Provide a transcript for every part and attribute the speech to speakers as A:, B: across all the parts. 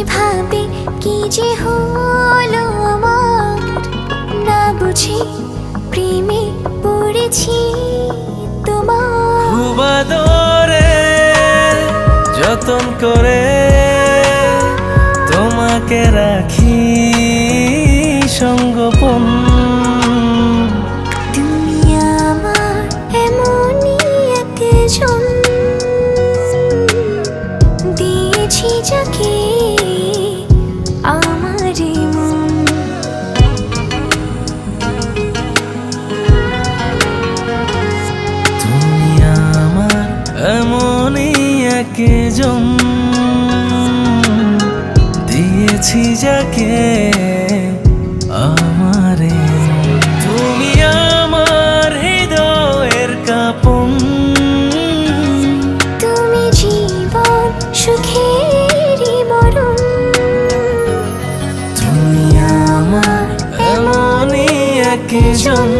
A: কীভাবে কি যে হলো আমার? না বুঝি প্রেমে পড়েছি তোমার।
B: দরে যতন করে তোমাকে রাখি
A: সঙ্গপন্ন পেয়েছি যাকে আমারে।
B: তুমি আমার হৃদয়ের কাপন।
A: তুমি জীবন সুখে মরণ।
B: তুমি আমার এমনই একজন।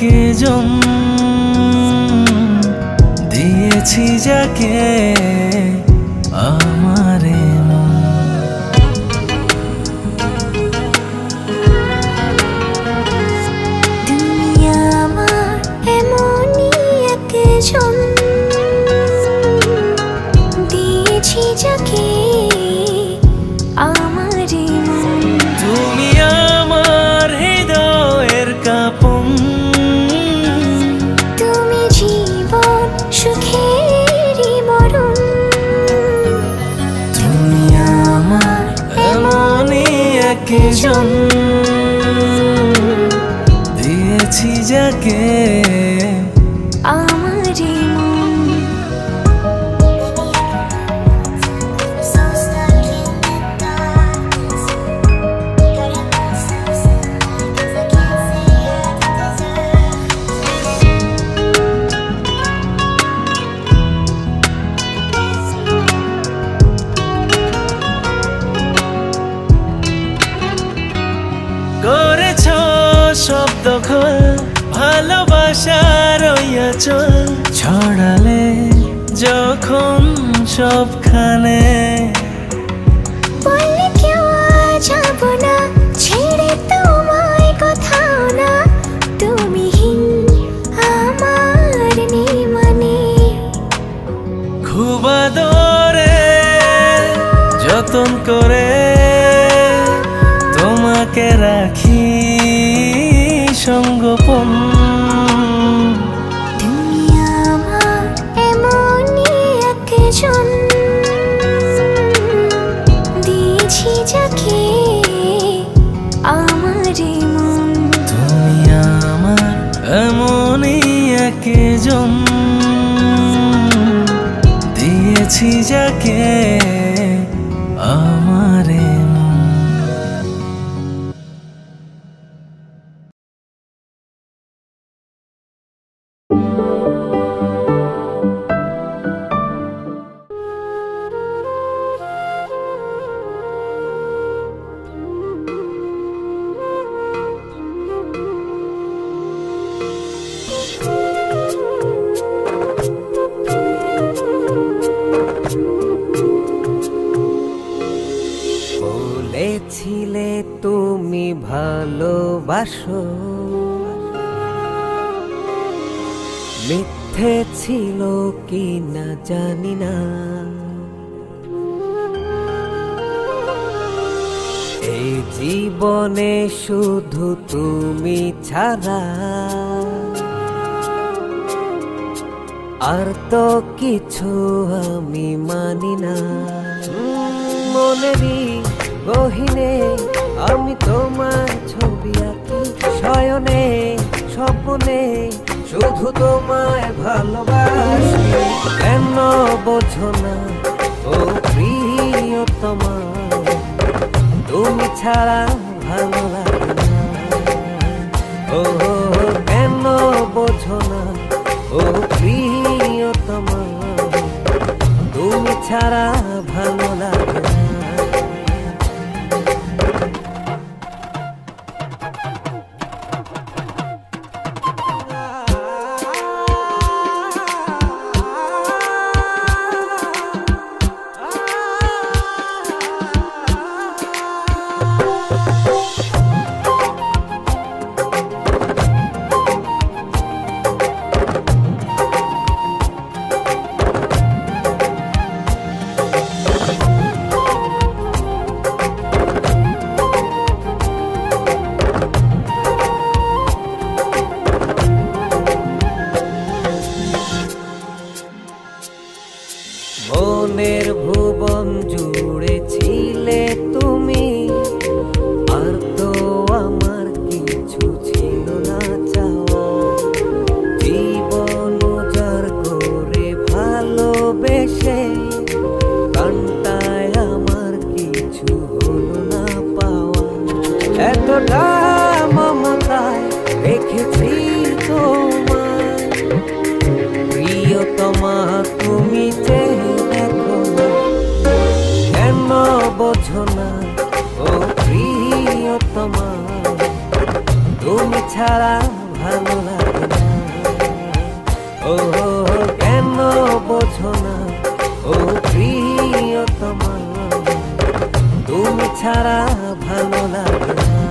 A: যাকে
B: জম দিয়েছি যাকে occasion চল ছড়ালে যখন সবখানে
C: বলেছিলে তুমি ভালোবাসো। মিথ্যে ছিল কি না জানি না। এই জীবনে শুধু তুমি ছাড়া। আর তো কিছু আমি মানি না। মনেরই গহিনে আমি তোমার ছবি আঁকি। শয়নে, স্বপ্নে শুধু তোমায় ভালোবাসি। কেন বোঝো না, ও প্রিয়তমা, তুমি ছাড়া ভালো লাগে ও কেন বোঝো না, ও প্রিয়তমা, তুমি ছাড়া ভালো লাগে মনের ভুবন জুড়ে ছাড়া ভালো লাগে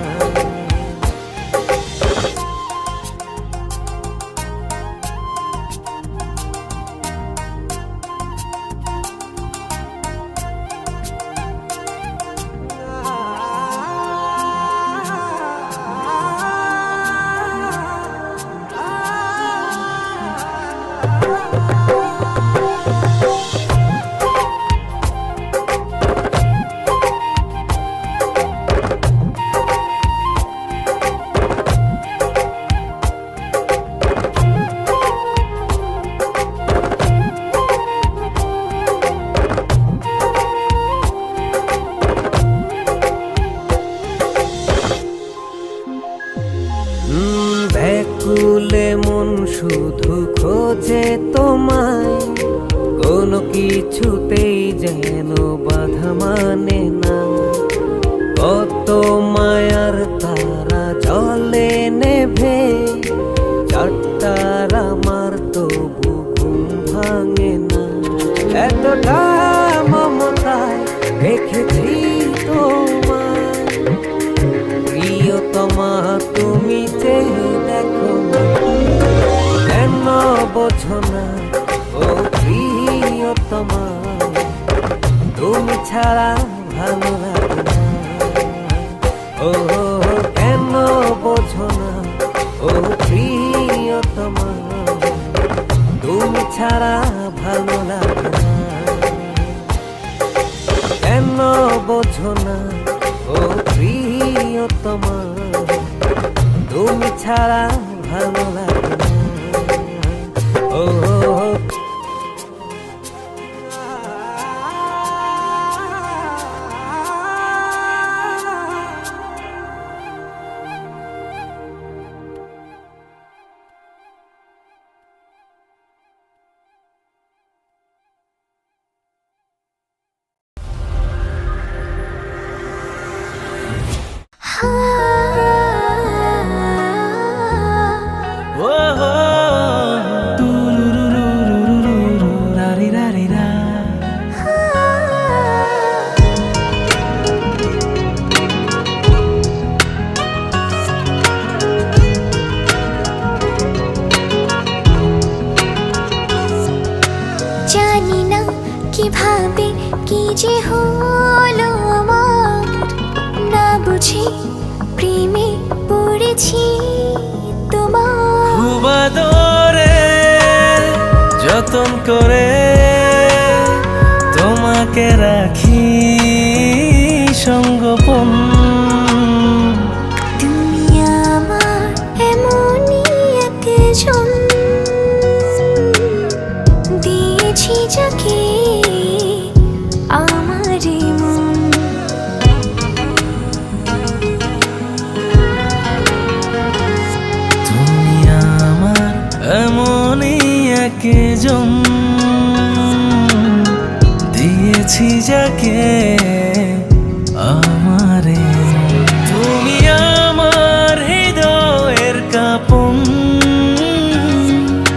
C: ব্যাকুলে মন শুধু খোঁজে তোমায়। কোনো কিছুতেই যেন বাধা মানে না। কত মায়ার তারা জলে নেভে, চারটার আমার ঘুম ভাঙে না। এতটা মমতায় রেখেছি ছাড়া ভালো লাগে না। কেন বোঝো না ও প্রিয়তমা তুমি ছাড়া ভালো লাগে
B: করে তোমাকে রাখি।
A: প্রয়োজন। দিয়েছি যাকে আমারে।
B: তুমি আমার হৃদয়ের কাপন।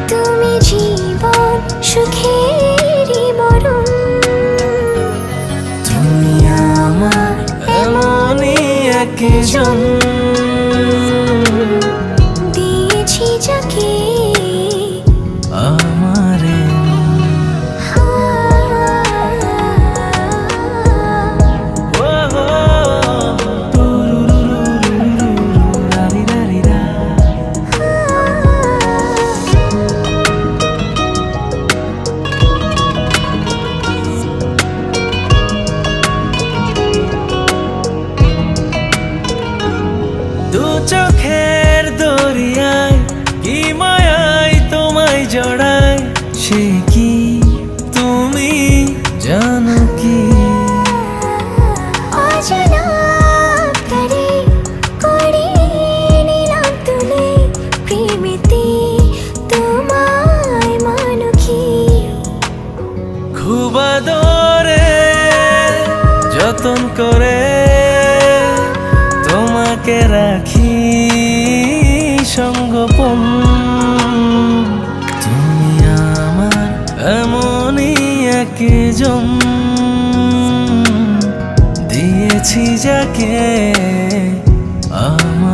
A: তুমি জীবন সুখের মরণ।
B: তুমি আমার এমনই একজন।
A: যাকে
B: জম দিয়েছি যাকে আমার